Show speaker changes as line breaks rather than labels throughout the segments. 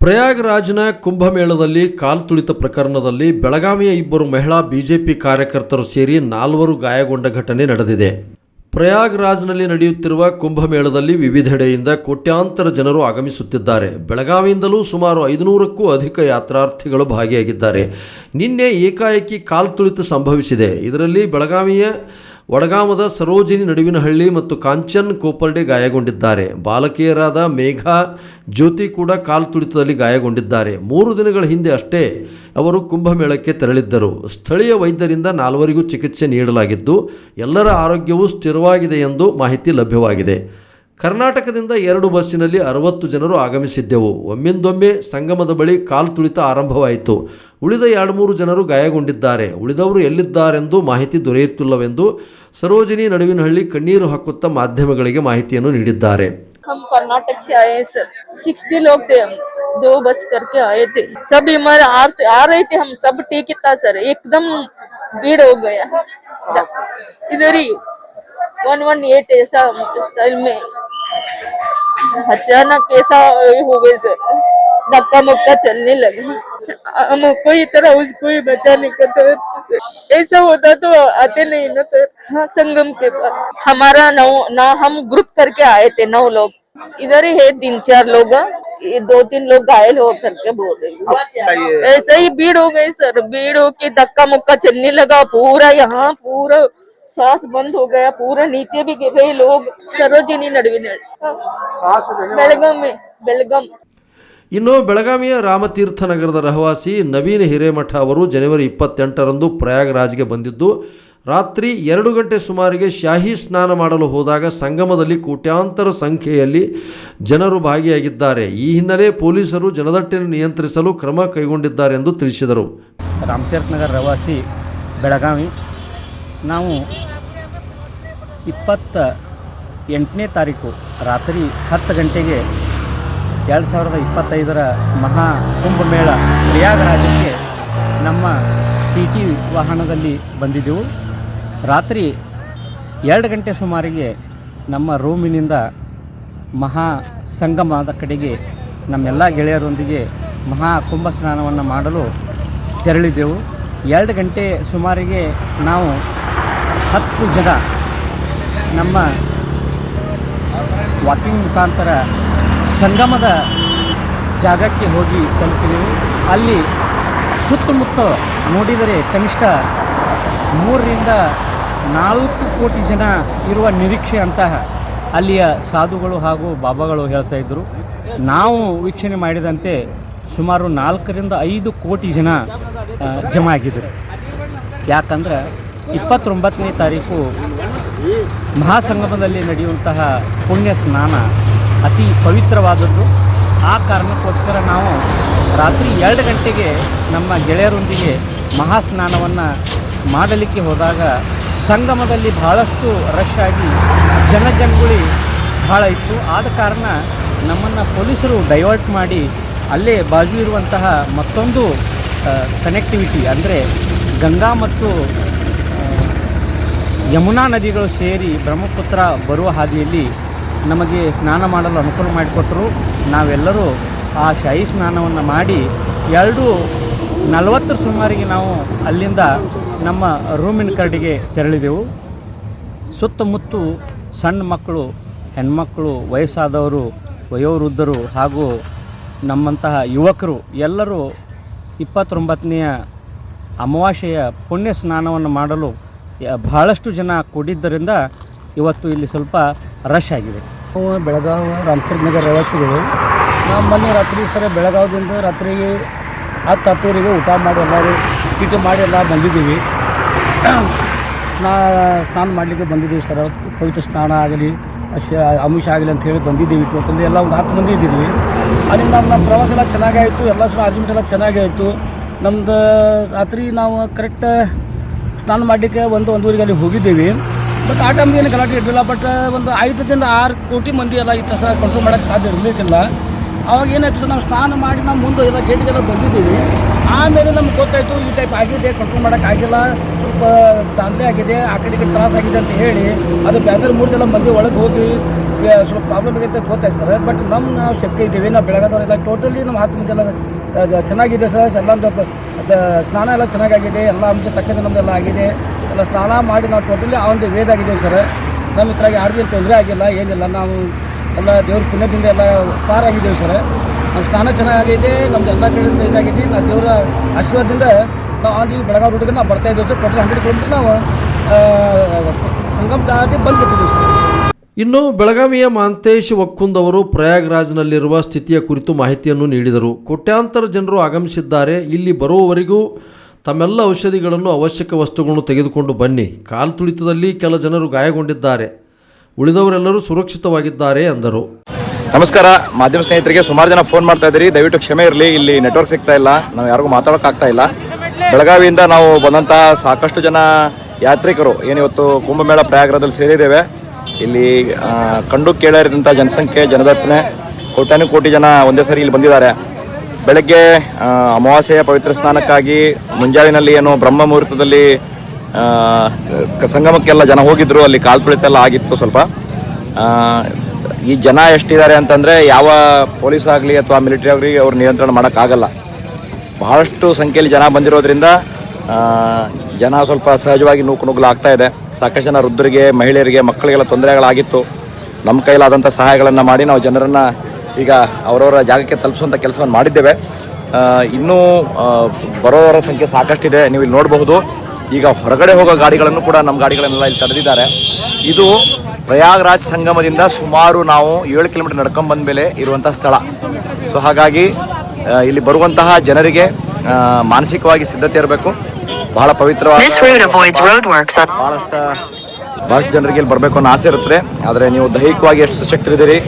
ಪ್ರಯಾಗ್ರಾಜ್ನ ಕುಂಭಮೇಳದಲ್ಲಿ ಕಾಲು ತುಳಿತ ಪ್ರಕರಣದಲ್ಲಿ ಬೆಳಗಾವಿಯ ಇಬ್ಬರು ಮಹಿಳಾ ಬಿಜೆಪಿ ಕಾರ್ಯಕರ್ತರು ಸೇರಿ ನಾಲ್ವರು ಗಾಯಗೊಂಡ ಘಟನೆ ನಡೆದಿದೆ. ಪ್ರಯಾಗ್ರಾಜ್ನಲ್ಲಿ ನಡೆಯುತ್ತಿರುವ ಕುಂಭಮೇಳದಲ್ಲಿ ವಿವಿಧೆಡೆಯಿಂದ ಕೋಟ್ಯಾಂತರ ಜನರು ಆಗಮಿಸುತ್ತಿದ್ದಾರೆ. ಬೆಳಗಾವಿಯಿಂದಲೂ ಸುಮಾರು ಐದುನೂರಕ್ಕೂ ಅಧಿಕ ಯಾತ್ರಾರ್ಥಿಗಳು ಭಾಗಿಯಾಗಿದ್ದಾರೆ. ನಿನ್ನೆ ಏಕಾಏಕಿ ಕಾಲ್ತುಳಿತ ಸಂಭವಿಸಿದೆ. ಇದರಲ್ಲಿ ಬೆಳಗಾವಿಯ ವಡಗಾಮದ ಸರೋಜಿನಿ ನಡುವಿನಹಳ್ಳಿ ಮತ್ತು ಕಾಂಚನ್ ಕೋಪರ್ಡೆ ಗಾಯಗೊಂಡಿದ್ದಾರೆ. ಬಾಲಕಿಯರಾದ ಮೇಘಾ ಜ್ಯೋತಿ ಕೂಡ ಕಾಲ್ತುಳಿತದಲ್ಲಿ ಗಾಯಗೊಂಡಿದ್ದಾರೆ. ಮೂರು ದಿನಗಳ ಹಿಂದೆ ಅಷ್ಟೇ ಅವರು ಕುಂಭಮೇಳಕ್ಕೆ ತೆರಳಿದ್ದರು. ಸ್ಥಳೀಯ ವೈದ್ಯರಿಂದ ನಾಲ್ವರಿಗೂ ಚಿಕಿತ್ಸೆ ನೀಡಲಾಗಿದ್ದು, ಎಲ್ಲರ ಆರೋಗ್ಯವೂ ಸ್ಥಿರವಾಗಿದೆ ಎಂದು ಮಾಹಿತಿ ಲಭ್ಯವಾಗಿದೆ. ಕರ್ನಾಟಕದಿಂದ ಎರಡು ಬಸ್ಸಿನಲ್ಲಿ ಅರವತ್ತು ಜನರು ಆಗಮಿಸಿದ್ದೆವು. ಒಮ್ಮಿಂದೊಮ್ಮೆ ಸಂಗಮದ ಬಳಿ ಕಾಲ್ತುಳಿತ ಆರಂಭವಾಯಿತು. ಉಳಿದ ಎರಡು ಮೂರು ಜನರು ಗಾಯಗೊಂಡಿದ್ದಾರೆ. ಉಳಿದವರು ಎಲ್ಲಿದ್ದಾರೆಂದು ಮಾಹಿತಿ ದೊರೆಯುತ್ತಿಲ್ಲವೆಂದು ಸರೋಜಿನಿ ನಡುವಿನಹಳ್ಳಿ ಕಣ್ಣೀರು ಹಾಕುತ್ತಾ ಮಾಧ್ಯಮಗಳಿಗೆ ಮಾಹಿತಿಯನ್ನು ನೀಡಿದ್ದಾರೆ
हम कर्नाटक से आए हैं सर सिक्सटी लोग थे हम दो बस करके आए थे सब हमारे आ, आ रहे थे हम सब ठीक ही था सर एकदम भीड़ हो गया इधर ही वन वन एट ऐसा स्टाइल में अचानक ऐसा हो गए सर धक्का मुक्का चलने लगा। हमको ही तरह उसको ही बचाने का था। ऐसा होता तो आते नहीं ना तो हाँ संगम के पास। हमारा नौ ना हम ग्रुप करके आए थे नौ लोग। इधर ही है तीन चार लोग। ये दो तीन लोग घायल हो करके बोल रहे ऐसे ही भीड़ हो गई सर। भीड़ हो के धक्का मुक्का चलने लगा। पूरा यहाँ पूरा सांस बंद हो गया। पूरा नीचे भी गिर रहे लोग। सरोजिनी नडवी बेलगम में बेलगाम।
ಇನ್ನು ಬೆಳಗಾವಿಯ ರಾಮತೀರ್ಥ ನಗರದ ರಹವಾಸಿ ನವೀನ್ ಹಿರೇಮಠ ಅವರು ಜನವರಿ ಇಪ್ಪತ್ತೆಂಟರಂದು ಪ್ರಯಾಗ್ರಾಜ್ಗೆ ಬಂದಿದ್ದು, ರಾತ್ರಿ ಎರಡು ಗಂಟೆ ಸುಮಾರಿಗೆ ಶಾಹಿ ಸ್ನಾನ ಮಾಡಲು ಹೋದಾಗ ಸಂಗಮದಲ್ಲಿ ಕೋಟ್ಯಾಂತರ ಸಂಖ್ಯೆಯಲ್ಲಿ ಜನರು ಭಾಗಿಯಾಗಿದ್ದಾರೆ. ಈ ಹಿನ್ನೆಲೆ ಪೊಲೀಸರು ಜನದಟ್ಟಣೆ ನಿಯಂತ್ರಿಸಲು ಕ್ರಮ ಕೈಗೊಂಡಿದ್ದಾರೆ ಎಂದು ತಿಳಿಸಿದರು.
ರಾಮತೀರ್ಥ ನಗರ ರವಾಸಿ ಬೆಳಗಾವಿ, ನಾವು ಇಪ್ಪತ್ತ ಎಂಟನೇ ತಾರೀಕು ರಾತ್ರಿ ಹತ್ತು ಗಂಟೆಗೆ ಎರಡು ಸಾವಿರದ ಇಪ್ಪತ್ತೈದರ ಮಹಾ ಕುಂಭಮೇಳ ಪ್ರಯಾಗರಾಜಕ್ಕೆ ನಮ್ಮ ಟಿ ಟಿ ವಾಹನದಲ್ಲಿ ಬಂದಿದ್ದೆವು. ರಾತ್ರಿ ಎರಡು ಗಂಟೆ ಸುಮಾರಿಗೆ ನಮ್ಮ ರೂಮಿನಿಂದ ಮಹಾ ಸಂಗಮದ ಕಡೆಗೆ ನಮ್ಮೆಲ್ಲ ಗೆಳೆಯರೊಂದಿಗೆ ಮಹಾ ಕುಂಭ ಸ್ನಾನವನ್ನು ಮಾಡಲು ತೆರಳಿದ್ದೆವು. ಎರಡು ಗಂಟೆ ಸುಮಾರಿಗೆ ನಾವು ಹತ್ತು ಜನ ನಮ್ಮ ವಾಕಿಂಗ್ ಮುಖಾಂತರ ಸಂಗಮದ ಜಾಗಕ್ಕೆ ಹೋಗಿ ತಲುಪಿದೆವು. ಅಲ್ಲಿ ಸುತ್ತಮುತ್ತ ನೋಡಿದರೆ ಕನಿಷ್ಠ ಮೂರರಿಂದ ನಾಲ್ಕು ಕೋಟಿ ಜನ ಇರುವ ನಿರೀಕ್ಷೆ ಅಂತಹ ಅಲ್ಲಿಯ ಸಾಧುಗಳು ಹಾಗೂ ಬಾಬಾಗಳು ಹೇಳ್ತಾ ಇದ್ದರು ನಾವು ವೀಕ್ಷಣೆ ಮಾಡಿದಂತೆ ಸುಮಾರು ನಾಲ್ಕರಿಂದ ಐದು ಕೋಟಿ ಜನ ಜಮ ಆಗಿದ್ದರು. ಯಾಕಂದ್ರೆ ಇಪ್ಪತ್ತೊಂಬತ್ತನೇ ತಾರೀಕು ಮಹಾಸಂಗಮದಲ್ಲಿ ನಡೆಯುವಂತಹ ಪುಣ್ಯ ಸ್ನಾನ ಅತಿ ಪವಿತ್ರವಾದದ್ದು. ಆ ಕಾರಣಕ್ಕೋಸ್ಕರ ನಾವು ರಾತ್ರಿ ಎರಡು ಗಂಟೆಗೆ ನಮ್ಮ ಗೆಳೆಯರೊಂದಿಗೆ ಮಹಾಸ್ನಾನವನ್ನು ಮಾಡಲಿಕ್ಕೆ ಹೋದಾಗ ಸಂಗಮದಲ್ಲಿ ಬಹಳಷ್ಟು ರಶ್ ಆಗಿ ಜನಜಂಗುಳಿ ಭಾಳ ಇತ್ತು. ಆದ ಕಾರಣ ನಮ್ಮನ್ನು ಪೊಲೀಸರು ಡೈವರ್ಟ್ ಮಾಡಿ ಅಲ್ಲೇ ಬಾಜು ಇರುವಂತಹ ಮತ್ತೊಂದು ಕನೆಕ್ಟಿವಿಟಿ ಅಂದರೆ ಗಂಗಾ ಮತ್ತು ಯಮುನಾ ನದಿಗಳು ಸೇರಿ ಬ್ರಹ್ಮಪುತ್ರ ಬರುವ ಹಾದಿಯಲ್ಲಿ ನಮಗೆ ಸ್ನಾನ ಮಾಡಲು ಅನುಕೂಲ ಮಾಡಿಕೊಟ್ಟರು ನಾವೆಲ್ಲರೂ ಆ ಶಾಹಿ ಸ್ನಾನವನ್ನು ಮಾಡಿ ಎರಡು ನಲವತ್ತರ ಸುಮಾರಿಗೆ ನಾವು ಅಲ್ಲಿಂದ ನಮ್ಮ ರೂಮಿನ ಕರಡಿಗೆ ತೆರಳಿದೆವು. ಸುತ್ತಮುತ್ತು ಸಣ್ಣ ಮಕ್ಕಳು, ಹೆಣ್ಮಕ್ಕಳು, ವಯಸ್ಸಾದವರು, ವಯೋವೃದ್ಧರು ಹಾಗೂ ನಮ್ಮಂತಹ ಯುವಕರು ಎಲ್ಲರೂ ಇಪ್ಪತ್ತೊಂಬತ್ತನೆಯ ಅಮಾವಾಸ್ಯೆಯ ಪುಣ್ಯ ಸ್ನಾನವನ್ನು ಮಾಡಲು ಬಹಳಷ್ಟು ಜನ ಕೂಡಿದ್ದರಿಂದ ಇವತ್ತು ಇಲ್ಲಿ ಸ್ವಲ್ಪ ರಶ್ ಆಗಿದೆ.
ನಾವು ಬೆಳಗಾವಿ ನಗರ ರವಾಸಿಗಳು ನಾವು ಮೊನ್ನೆ ರಾತ್ರಿ ಸರ ಬೆಳಗಾವದಿಂದ ರಾತ್ರಿಗೆ ಹತ್ತು ಹತ್ತುವರೆಗೆ ಊಟ ಮಾಡಿ ಎಲ್ಲರೂ ಟೀಟಿ ಮಾಡಿ ಎಲ್ಲ ಬಂದಿದ್ದೀವಿ. ಸ್ನಾ, ಸ್ನಾನ ಮಾಡಲಿಕ್ಕೆ ಬಂದಿದ್ದೀವಿ ಸರ್. ಪವಿತ್ರ ಸ್ನಾನ ಆಗಲಿ, ಅಶ ಅಂಶ ಆಗಲಿ ಅಂತ ಹೇಳಿ ಬಂದಿದ್ದೀವಿ. ಇವತ್ತಲ್ಲಿ ಎಲ್ಲ ಒಂದು ಹತ್ತು ಮಂದಿ ಇದ್ದೀವಿ. ಅಲ್ಲಿಂದ ನಮ್ಮ ನಮ್ಮ ಪ್ರವಾಸ ಎಲ್ಲ ಚೆನ್ನಾಗಾಯಿತು ಎಲ್ಲ ಸಹ ಅರೇಂಜ್ಮೆಂಟ್ ಎಲ್ಲ ಚೆನ್ನಾಗಾಯಿತು ನಮ್ದು ರಾತ್ರಿ ನಾವು ಕರೆಕ್ಟ್ ಸ್ನಾನ ಮಾಡಲಿಕ್ಕೆ ಒಂದು ಒಂದೂರಿಗೆ ಅಲ್ಲಿ ಹೋಗಿದ್ದೀವಿ. ಬಟ್ ಆ ಟೈಮ್ಗೆ ಏನು ಗಲಾಟೆ ಇರಲಿಲ್ಲ ಬಟ್ ಒಂದು ಐದರಿಂದ ಆರು ಕೋಟಿ ಮಂದಿ ಎಲ್ಲ ಈ ಥರ ಕಂಟ್ರೋಲ್ ಮಾಡೋಕ್ಕೆ ಸಾಧ್ಯ ಇರಲಿಕ್ಕಿಲ್ಲ. ಅವಾಗ ಏನಾಯ್ತು ನಾವು ಸ್ನಾನ ಮಾಡಿ ನಾವು ಮುಂದೆ ಎಲ್ಲ ಗೇಟ್ಗೆಲ್ಲ ಬಂದಿದ್ದೀವಿ. ಆಮೇಲೆ ನಮ್ಗೆ ಗೊತ್ತಾಯಿತು, ಈ ಟೈಪ್ ಆಗಿದೆ ಕಂಟ್ರೋಲ್ ಮಾಡೋಕ್ಕಾಗಿಲ್ಲ ಸ್ವಲ್ಪ ದಾಂಧಲೆ ಆಗಿದೆ, ಆ ಕಡೆ ಕಡೆ ತ್ರಾಸ ಆಗಿದೆ ಅಂತ ಹೇಳಿ, ಅದು ಬ್ಯಾನರ್ ಜನ ಮಂದಿ ಒಳಗೆ ಹೋಗಿ ಸ್ವಲ್ಪ ಪ್ರಾಬ್ಲಮ್ ಆಗೈತೆ ಗೊತ್ತಾಯ್ತು ಸರ್. ಬಟ್ ನಮ್ಮ ನಾವು ಸೇಫ್ಟಿ ಇದ್ದೀವಿ, ನಾವು ಬೆಳಗಾದವರೆಲ್ಲ ಟೋಟಲಿ ನಮ್ಮ ಹತ್ತು ಮಂದಿ ಎಲ್ಲ ಚೆನ್ನಾಗಿದೆ ಸರ್, ಎಲ್ಲ ಸ್ನಾನ ಎಲ್ಲ ಚೆನ್ನಾಗಾಗಿದೆ, ಎಲ್ಲ ಅಂಶ ತಕ್ಕಂತೆ ನಮ್ಮದೆಲ್ಲ ಆಗಿದೆ. ಎಲ್ಲ ಸ್ನಾನ ಮಾಡಿ ನಾವು ಟೋಟಲಿ ಆ ಒಂದು ವೇದ ಸರ್. ನಮ್ಮ ಹತ್ರ ಯಾರಿಗೂ ತೊಂದರೆ ಆಗಿಲ್ಲ, ಏನಿಲ್ಲ. ನಾವು ಎಲ್ಲ ದೇವ್ರ ಪುಣ್ಯದಿಂದ ಎಲ್ಲ ಪಾರಾಗಿದ್ದೇವೆ ಸರ್. ನಮ್ಮ ಸ್ನಾನ ಚೆನ್ನಾಗಿದೆ ನಮ್ದು ಎಲ್ಲ ಕಡೆಯಿಂದ ಇದಾಗಿದೆ. ನಾವು ದೇವರ ಆಶೀರ್ವಾದದಿಂದ ನಾವು ಆಂಧ್ರ ಬೆಳಗಾವಿ ರೂಟಿಗೆ ನಾವು ಬರ್ತಾ ಇದ್ದೇವೆ ಸರ್. ಟೋಟಲ್ ಹಂಡ್ರೆಡ್ ಕಿಲೋಮೀಟರ್ ನಾವು ಸಂಗಮ್ ದಾಟಿ ಬಂದುಬಿಟ್ಟಿದ್ದೀವಿ ಸರ್.
ಇನ್ನು ಬೆಳಗಾವಿಯ ಮಾಂತೇಶ್ ಒಕ್ಕುಂದ್ ಅವರು ಪ್ರಯಾಗ್ರಾಜ್ನಲ್ಲಿರುವ ಸ್ಥಿತಿಯ ಕುರಿತು ಮಾಹಿತಿಯನ್ನು ನೀಡಿದರು. ಕೋಟ್ಯಾಂತರ ಜನರು ಆಗಮಿಸಿದ್ದಾರೆ. ಇಲ್ಲಿ ಬರುವವರೆಗೂ ತಮ್ಮೆಲ್ಲ ಔಷಧಿಗಳನ್ನು ಅವಶ್ಯಕ ವಸ್ತುಗಳನ್ನು ತೆಗೆದುಕೊಂಡು ಬನ್ನಿ. ಕಾಲು ತುಳಿತದಲ್ಲಿ ಕೆಲ ಜನರು ಗಾಯಗೊಂಡಿದ್ದಾರೆ. ಉಳಿದವರೆಲ್ಲರೂ ಸುರಕ್ಷಿತವಾಗಿದ್ದಾರೆ ಎಂದರು
ನಮಸ್ಕಾರ. ಮಾಧ್ಯಮ ಸ್ನೇಹಿತರಿಗೆ ಸುಮಾರು ಜನ ಫೋನ್ ಮಾಡ್ತಾ ಇದ್ದೀರಿ. ದಯವಿಟ್ಟು ಕ್ಷಮೆ ಇರಲಿ. ಇಲ್ಲಿ ನೆಟ್ವರ್ಕ್ ಸಿಗ್ತಾ ಇಲ್ಲ. ನಾವು ಯಾರಿಗೂ ಮಾತಾಡೋಕೆ ಆಗ್ತಾ ಇಲ್ಲ. ಬೆಳಗಾವಿಯಿಂದ ನಾವು ಬಂದಂತಹ ಸಾಕಷ್ಟು ಜನ ಯಾತ್ರಿಕರು ಏನಿವತ್ತು ಕುಂಭಮೇಳ ಪ್ರಯಾಗ್ರದಲ್ಲಿ ಸೇರಿದ್ದೇವೆ. ಇಲ್ಲಿ ಕಂಡು ಕೇಳರಿದಂಥ ಜನಸಂಖ್ಯೆ, ಜನದಟ್ಟಣೆ ಕೋಟ್ಯಾನು ಕೋಟಿ ಜನ ಒಂದೇ ಸರಿ ಇಲ್ಲಿ ಬಂದಿದ್ದಾರೆ. ಬೆಳಗ್ಗೆ ಅಮಾವಾಸ್ಯೆಯ ಪವಿತ್ರ ಸ್ನಾನಕ್ಕಾಗಿ ಮುಂಜಾವಿನಲ್ಲಿ ಏನು ಬ್ರಹ್ಮ ಮುಹೂರ್ತದಲ್ಲಿ ಸಂಗಮಕ್ಕೆಲ್ಲ ಜನ ಹೋಗಿದ್ರು, ಅಲ್ಲಿ ಕಾಲ್ ತುಳಿತ ಎಲ್ಲ ಆಗಿತ್ತು ಸ್ವಲ್ಪ. ಈ ಜನ ಎಷ್ಟಿದ್ದಾರೆ ಅಂತಂದರೆ ಯಾವ ಪೊಲೀಸ್ ಆಗಲಿ ಅಥವಾ ಮಿಲಿಟರಿ ಆಗಲಿ ಅವ್ರು ನಿಯಂತ್ರಣ ಮಾಡೋಕ್ಕಾಗಲ್ಲ. ಬಹಳಷ್ಟು ಸಂಖ್ಯೆಯಲ್ಲಿ ಜನ ಬಂದಿರೋದ್ರಿಂದ ಜನ ಸ್ವಲ್ಪ ಸಹಜವಾಗಿ ನೂಕು ನುಗ್ಗಲಾಗ್ತಾ ಇದೆ. ಸಾಕಷ್ಟು ಜನ ವೃದ್ಧರಿಗೆ, ಮಹಿಳೆಯರಿಗೆ, ಮಕ್ಕಳಿಗೆಲ್ಲ ತೊಂದರೆಗಳಾಗಿತ್ತು. ನಮ್ಮ ಕೈಲಾದಂಥ ಸಹಾಯಗಳನ್ನು ಮಾಡಿ ನಾವು ಜನರನ್ನು ಈಗ ಅವರವರ ಜಾಗಕ್ಕೆ ತಲುಪಿಸುವಂಥ ಕೆಲಸವನ್ನು ಮಾಡಿದ್ದೇವೆ. ಇನ್ನೂ ಬರೋವರ ಸಂಖ್ಯೆ ಸಾಕಷ್ಟಿದೆ. ನೀವು ಇಲ್ಲಿ ನೋಡಬಹುದು. ಈಗ ಹೊರಗಡೆ ಹೋಗೋ ಗಾಡಿಗಳನ್ನು ಕೂಡ ನಮ್ಮ ಗಾಡಿಗಳನ್ನೆಲ್ಲ ಇಲ್ಲಿ ತಡೆದಿದ್ದಾರೆ. ಇದು ಪ್ರಯಾಗ್ರಾಜ್ ಸಂಗಮದಿಂದ ಸುಮಾರು ನಾವು ಏಳು ಕಿಲೋಮೀಟರ್ ನಡ್ಕೊಂಡು ಬಂದ ಮೇಲೆ ಇರುವಂಥ ಸ್ಥಳ. ಸೊ ಹಾಗಾಗಿ ಇಲ್ಲಿ ಬರುವಂತಹ ಜನರಿಗೆ ಮಾನಸಿಕವಾಗಿ ಸಿದ್ಧತೆ ಇರಬೇಕು. ಬಹಳ ಪವಿತ್ರವಾದ ಬಹಳಷ್ಟು ಬಹಳಷ್ಟು ಜನರಿಗೆ ಇಲ್ಲಿ ಬರಬೇಕು ಅನ್ನೋ ಆಸೆ ಇರುತ್ತೆ ಆದರೆ ನೀವು ದೈಹಿಕವಾಗಿ ಎಷ್ಟು ಸಶಕ್ತರಿದ್ದೀರಿ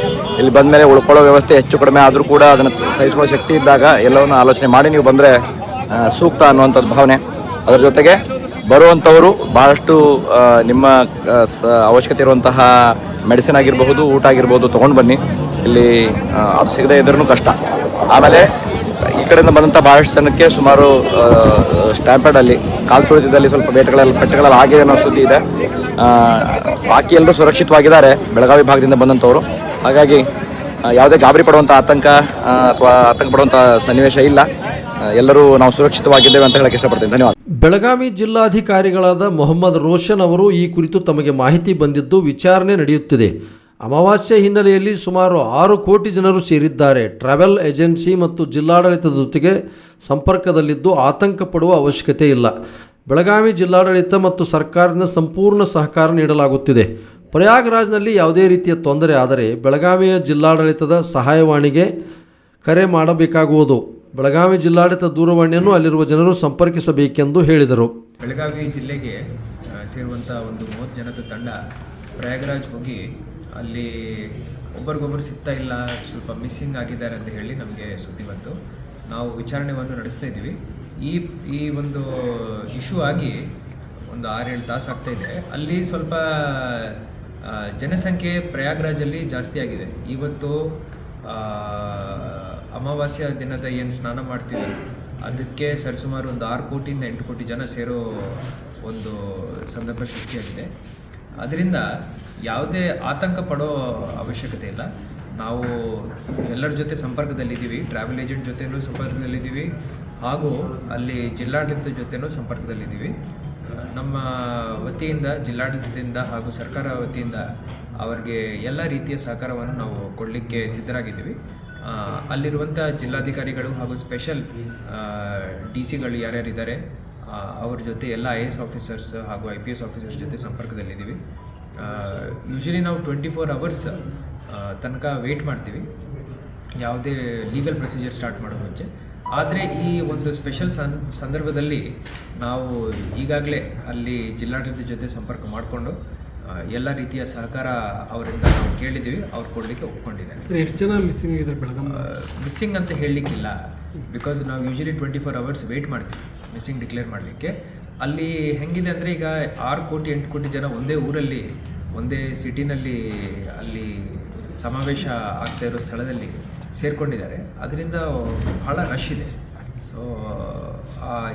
ಇಲ್ಲಿ ಬಂದ ಮೇಲೆ ಉಳ್ಕೊಳ್ಳೋ ವ್ಯವಸ್ಥೆ ಹೆಚ್ಚು ಕಡಿಮೆ ಆದರೂ ಕೂಡ ಅದನ್ನು ಸಹಿಸಿಕೊಳ್ಳೋ ಶಕ್ತಿ ಇದ್ದಾಗ ಎಲ್ಲವನ್ನು ಆಲೋಚನೆ ಮಾಡಿ ನೀವು ಬಂದರೆ ಸೂಕ್ತ ಅನ್ನುವಂಥದ್ದು ಭಾವನೆ. ಅದರ ಜೊತೆಗೆ ಬರುವಂಥವರು ಭಾಳಷ್ಟು ನಿಮ್ಮ ಅವಶ್ಯಕತೆ ಇರುವಂತಹ ಮೆಡಿಸಿನ್ ಆಗಿರಬಹುದು, ಊಟ ಆಗಿರ್ಬೋದು ತೊಗೊಂಡು ಬನ್ನಿ. ಇಲ್ಲಿ ಅದು ಸಿಗದೇ ಇದ್ರೂ ಕಷ್ಟ. ಆಮೇಲೆ ಈ ಕಡೆಯಿಂದ ಬಂದಂಥ ಭಾಳಷ್ಟು ಜನಕ್ಕೆ ಸುಮಾರು ಸ್ಟ್ಯಾಂಪರ್ಡ್ ಅಲ್ಲಿ, ಕಾಲು ತುಳಿತದಲ್ಲಿ ಸ್ವಲ್ಪ ಬೇಟೆಗಳೆಲ್ಲ, ಪೆಟ್ಟೆಗಳೆಲ್ಲ ಆಗಿದೆ ಅನ್ನೋ ಸುದ್ದಿ ಇದೆ. ಬಾಕಿ ಎಲ್ಲರೂ ಸುರಕ್ಷಿತವಾಗಿದ್ದಾರೆ. ಬೆಳಗಾವಿ ಭಾಗದಿಂದ ಬಂದಂಥವರು. ಹಾಗಾಗಿ ಯಾವುದೇ ಗಾಬರಿ ಪಡುವಂಥ ಆತಂಕ ಅಥವಾ ಆತಂಕ ಪಡುವಂಥ ಸನ್ನಿವೇಶ ಇಲ್ಲ. ಎಲ್ಲರೂ ನಾವು ಸುರಕ್ಷಿತವಾಗಿದ್ದೇವೆ ಅಂತ ಹೇಳಕ್ಕೆ ಇಷ್ಟಪಡ್ತೀನಿ. ಧನ್ಯವಾದ.
ಬೆಳಗಾವಿ ಜಿಲ್ಲಾಧಿಕಾರಿಗಳಾದ ಮೊಹಮ್ಮದ್ ರೋಷನ್ ಅವರು ಈ ಕುರಿತು ತಮಗೆ ಮಾಹಿತಿ ಬಂದಿದ್ದು ವಿಚಾರಣೆ ನಡೆಯುತ್ತಿದೆ. ಅಮಾವಾಸ್ಯೆ ಹಿನ್ನೆಲೆಯಲ್ಲಿ ಸುಮಾರು ಆರು ಕೋಟಿ ಜನರು ಸೇರಿದ್ದಾರೆ. ಟ್ರಾವೆಲ್ ಏಜೆನ್ಸಿ ಮತ್ತು ಜಿಲ್ಲಾಡಳಿತದ ಜೊತೆಗೆ ಸಂಪರ್ಕದಲ್ಲಿದ್ದು ಆತಂಕ ಪಡುವ ಅವಶ್ಯಕತೆ ಇಲ್ಲ. ಬೆಳಗಾವಿ ಜಿಲ್ಲಾಡಳಿತ ಮತ್ತು ಸರ್ಕಾರದಿಂದ ಸಂಪೂರ್ಣ ಸಹಕಾರ ನೀಡಲಾಗುತ್ತಿದೆ. ಪ್ರಯಾಗ್ರಾಜ್ನಲ್ಲಿ ಯಾವುದೇ ರೀತಿಯ ತೊಂದರೆ ಆದರೆ ಬೆಳಗಾವಿಯ ಜಿಲ್ಲಾಡಳಿತದ ಸಹಾಯವಾಣಿಗೆ ಕರೆ ಮಾಡಬೇಕಾಗುವುದು. ಬೆಳಗಾವಿ ಜಿಲ್ಲಾಡಳಿತ ದೂರವಾಣಿಯನ್ನು ಅಲ್ಲಿರುವ ಜನರು ಸಂಪರ್ಕಿಸಬೇಕೆಂದು ಹೇಳಿದರು.
ಬೆಳಗಾವಿ ಜಿಲ್ಲೆಗೆ ಸೇರುವಂಥ ಒಂದು ಮೂವತ್ತು ಜನದ ತಂಡ ಪ್ರಯಾಗರಾಜ್ ಹೋಗಿ ಅಲ್ಲಿ ಒಬ್ಬರಿಗೊಬ್ಬರು ಸಿಗ್ತಾ ಇಲ್ಲ, ಸ್ವಲ್ಪ ಮಿಸ್ಸಿಂಗ್ ಆಗಿದ್ದಾರೆ ಅಂತ ಹೇಳಿ ನಮಗೆ ಸುದ್ದಿ ಬಂತು. ನಾವು ವಿಚಾರಣೆಯನ್ನು ನಡೆಸ್ತಾ ಇದ್ದೀವಿ. ಈ ಈ ಒಂದು ಇಶ್ಯೂ ಆಗಿ ಒಂದು ಆರೇಳು ತಾಸು ಆಗ್ತಾ ಇದೆ ಅಲ್ಲಿ ಸ್ವಲ್ಪ ಜನಸಂಖ್ಯೆ ಪ್ರಯಾಗ್ರಾಜಲ್ಲಿ ಜಾಸ್ತಿ ಆಗಿದೆ. ಇವತ್ತು ಅಮಾವಾಸ್ಯ ದಿನದ ಏನು ಸ್ನಾನ ಮಾಡ್ತೀವಿ ಅದಕ್ಕೆ ಸರಿಸುಮಾರು ಒಂದು ಆರು ಕೋಟಿಯಿಂದ ಎಂಟು ಕೋಟಿ ಜನ ಸೇರೋ ಒಂದು ಸಂದರ್ಭ ಸೃಷ್ಟಿಯಾಗಿದೆ. ಅದರಿಂದ ಯಾವುದೇ ಆತಂಕ ಪಡೋ ಅವಶ್ಯಕತೆ ಇಲ್ಲ. ನಾವು ಎಲ್ಲರ ಜೊತೆ ಸಂಪರ್ಕದಲ್ಲಿದ್ದೀವಿ. ಟ್ರಾವೆಲ್ ಏಜೆಂಟ್ ಜೊತೆಯೂ ಸಂಪರ್ಕದಲ್ಲಿದ್ದೀವಿ. ಹಾಗೂ ಅಲ್ಲಿ ಜಿಲ್ಲಾಡಳಿತದ ಜೊತೆನೂ ಸಂಪರ್ಕದಲ್ಲಿದ್ದೀವಿ. ನಮ್ಮ ವತಿಯಿಂದ, ಜಿಲ್ಲಾಡಳಿತದಿಂದ ಹಾಗೂ ಸರ್ಕಾರ ವತಿಯಿಂದ ಅವರಿಗೆ ಎಲ್ಲ ರೀತಿಯ ಸಹಕಾರವನ್ನು ನಾವು ಕೊಡಲಿಕ್ಕೆ ಸಿದ್ಧರಾಗಿದ್ದೀವಿ. ಅಲ್ಲಿರುವಂಥ ಜಿಲ್ಲಾಧಿಕಾರಿಗಳು ಹಾಗೂ ಸ್ಪೆಷಲ್ ಡಿ ಸಿಗಳು ಯಾರ್ಯಾರಿದ್ದಾರೆ ಅವ್ರ ಜೊತೆ ಎಲ್ಲ ಐ ಎಸ್ ಆಫೀಸರ್ಸ್ ಹಾಗೂ ಐ ಪಿ ಎಸ್ ಆಫೀಸರ್ಸ್ ಜೊತೆ ಸಂಪರ್ಕದಲ್ಲಿದ್ದೀವಿ. ಯೂಶಲಿ ನಾವು ಟ್ವೆಂಟಿ ಫೋರ್ ಅವರ್ಸ್ ತನಕ ವೆಯ್ಟ್ ಮಾಡ್ತೀವಿ. ಯಾವುದೇ ಲೀಗಲ್ ಪ್ರೊಸೀಜರ್ ಸ್ಟಾರ್ಟ್ ಮಾಡೋ ಮುಂಚೆ. ಆದರೆ ಈ ಒಂದು ಸ್ಪೆಷಲ್ ಸನ್ ಸಂದರ್ಭದಲ್ಲಿ ನಾವು ಈಗಾಗಲೇ ಅಲ್ಲಿ ಜಿಲ್ಲಾಡಳಿತದ ಜೊತೆ ಸಂಪರ್ಕ ಮಾಡಿಕೊಂಡು ಎಲ್ಲ ರೀತಿಯ ಸಹಕಾರ ಅವರಿಂದ ನಾವು ಕೇಳಿದ್ದೀವಿ ಅವ್ರು ಕೊಡಲಿಕ್ಕೆ ಒಪ್ಕೊಂಡಿದ್ದಾರೆ.
ಸರ್ ಎಷ್ಟು ಜನ ಮಿಸ್ಸಿಂಗ್ ಇದೆ ಬೆಳಗಾವಿ
ಮಿಸ್ಸಿಂಗ್ ಅಂತ ಹೇಳಲಿಕ್ಕಿಲ್ಲ ಬಿಕಾಸ್ ನಾವು usually twenty four hours wait ಮಾಡ್ತೀವಿ ಮಿಸ್ಸಿಂಗ್ ಡಿಕ್ಲೇರ್ ಮಾಡಲಿಕ್ಕೆ. ಅಲ್ಲಿ ಹೆಂಗಿದೆ ಅಂದರೆ ಈಗ ಆರು ಕೋಟಿ ಎಂಟು ಕೋಟಿ ಜನ ಒಂದೇ ಊರಲ್ಲಿ ಒಂದೇ ಸಿಟಿನಲ್ಲಿ ಅಲ್ಲಿ ಸಮಾವೇಶ ಆಗ್ತಾ ಇರೋ ಸ್ಥಳದಲ್ಲಿ ಸೇರಿಕೊಂಡಿದ್ದಾರೆ. ಅದರಿಂದ ಭಾಳ ರಶ್ ಇದೆ. ಸೊ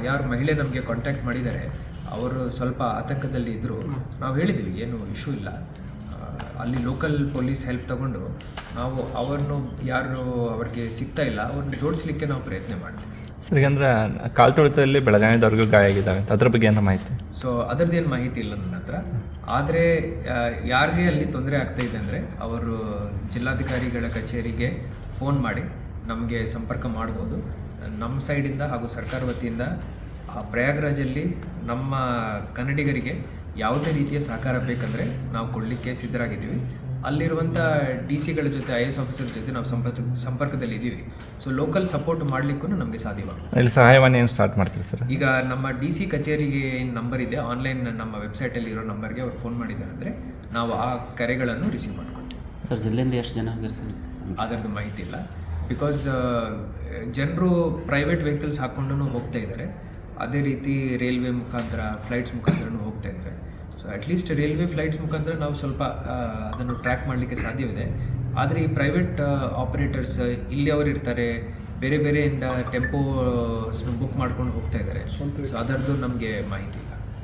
ಯಾರು ಮಹಿಳೆ ನಮಗೆ ಕಾಂಟ್ಯಾಕ್ಟ್ ಮಾಡಿದ್ದಾರೆ, ಅವರು ಸ್ವಲ್ಪ ಆತಂಕದಲ್ಲಿ ಇದ್ದರು ನಾವು ಹೇಳಿದ್ವಿ, ಏನು ಇಶ್ಯೂ ಇಲ್ಲ. ಅಲ್ಲಿ ಲೋಕಲ್ ಪೊಲೀಸ್ ಹೆಲ್ಪ್ ತಗೊಂಡು ನಾವು ಅವರನ್ನು ಯಾರು ಅವ್ರಿಗೆ ಸಿಗ್ತಾ ಇಲ್ಲ, ಅವ್ರನ್ನ ಜೋಡಿಸ್ಲಿಕ್ಕೆ ನಾವು ಪ್ರಯತ್ನ ಮಾಡ್ತೀವಿ.
ಸರ್ ಅಂದ್ರೆ ಕಾಲ್ ತುಳಿತದಲ್ಲಿ ಬೆಳಗಾವಿದವ್ರಿಗೂ ಗಾಯ ಆಗಿದ್ದಾವೆ ಅಂತ. ಅದ್ರ ಬಗ್ಗೆ ಏನೋ ಮಾಹಿತಿ?
ಸೊ ಅದರದ್ದೇನು ಮಾಹಿತಿ ಇಲ್ಲ ನನ್ನ ಹತ್ರ. ಆದರೆ ಯಾರಿಗೆ ಅಲ್ಲಿ ತೊಂದರೆ ಆಗ್ತಾ ಇದೆ ಅಂದರೆ, ಅವರು ಜಿಲ್ಲಾಧಿಕಾರಿಗಳ ಕಚೇರಿಗೆ ಫೋನ್ ಮಾಡಿ ನಮಗೆ ಸಂಪರ್ಕ ಮಾಡ್ಬೋದು. ನಮ್ಮ ಸೈಡಿಂದ ಹಾಗೂ ಸರ್ಕಾರ ವತಿಯಿಂದ ಪ್ರಯಾಗ್ರಾಜಲ್ಲಿ ನಮ್ಮ ಕನ್ನಡಿಗರಿಗೆ ಯಾವುದೇ ರೀತಿಯ ಸಹಕಾರ ಬೇಕಂದರೆ ನಾವು ಕೊಡಲಿಕ್ಕೆ ಸಿದ್ಧರಾಗಿದ್ದೀವಿ. ಅಲ್ಲಿರುವಂಥ ಡಿ ಸಿಗಳ ಜೊತೆ ಐ ಎಸ್ ಆಫೀಸರ್ ಜೊತೆ ನಾವು ಸಂಪರ್ಕ ಸಂಪರ್ಕದಲ್ಲಿ ಇದ್ದೀವಿ ಸೊ ಲೋಕಲ್ ಸಪೋರ್ಟ್ ಮಾಡಲಿಕ್ಕೂ ನಮಗೆ ಸಾಧ್ಯವಾಗುತ್ತೆ.
ಇಲ್ಲಿ ಸಹಾಯವಾಣಿ ಏನು ಸ್ಟಾರ್ಟ್ ಮಾಡ್ತೀರಿ ಸರ್
ಈಗ ನಮ್ಮ ಡಿ ಸಿ ಕಚೇರಿಗೆ ಏನು ನಂಬರ್ ಇದೆ ಆನ್ಲೈನ್ ನಮ್ಮ ವೆಬ್ಸೈಟಲ್ಲಿ ಇರೋ ನಂಬರ್ಗೆ ಅವ್ರು ಫೋನ್ ಮಾಡಿದ್ದಾರೆ ಅಂದರೆ ನಾವು ಆ ಕರೆಗಳನ್ನು ರಿಸೀವ್ ಮಾಡ್ಕೊಳ್ತೀವಿ
ಸರ್ ಜಿಲ್ಲೆಯಿಂದ ಎಷ್ಟು ಜನ ಸರ್
ಅದರದ್ದು ಮಾಹಿತಿ ಇಲ್ಲ. ಬಿಕಾಸ್ ಜನರು ಪ್ರೈವೇಟ್ ವೆಹಿಕಲ್ಸ್ ಹಾಕ್ಕೊಂಡು ಹೋಗ್ತಾ ಇದ್ದಾರೆ. ಅದೇ ರೀತಿ ರೈಲ್ವೆ ಮುಖಾಂತರ ಫ್ಲೈಟ್ಸ್ ಮುಖಾಂತರನೂ ಹೋಗ್ತಾ ಇದ್ದಾರೆ. ಸೊ ಅಟ್ಲೀಸ್ಟ್ ರೈಲ್ವೆ ಫ್ಲೈಟ್ಸ್ ಮುಖಾಂತರ ನಾವು ಸ್ವಲ್ಪ ಅದನ್ನು ಟ್ರ್ಯಾಕ್ ಮಾಡಲಿಕ್ಕೆ ಸಾಧ್ಯವಿದೆ. ಆದರೆ ಈ ಪ್ರೈವೇಟ್ ಆಪರೇಟರ್ಸ್ ಇಲ್ಲಿ ಅವರು ಇರ್ತಾರೆ ಬೇರೆ ಬೇರೆಯಿಂದ ಟೆಂಪೋ ಬುಕ್ ಮಾಡ್ಕೊಂಡು ಹೋಗ್ತಾ ಇದ್ದಾರೆ. ಸೊ ಅದರದ್ದು ನಮಗೆ ಮಾಹಿತಿ. ಇಲ್ಲ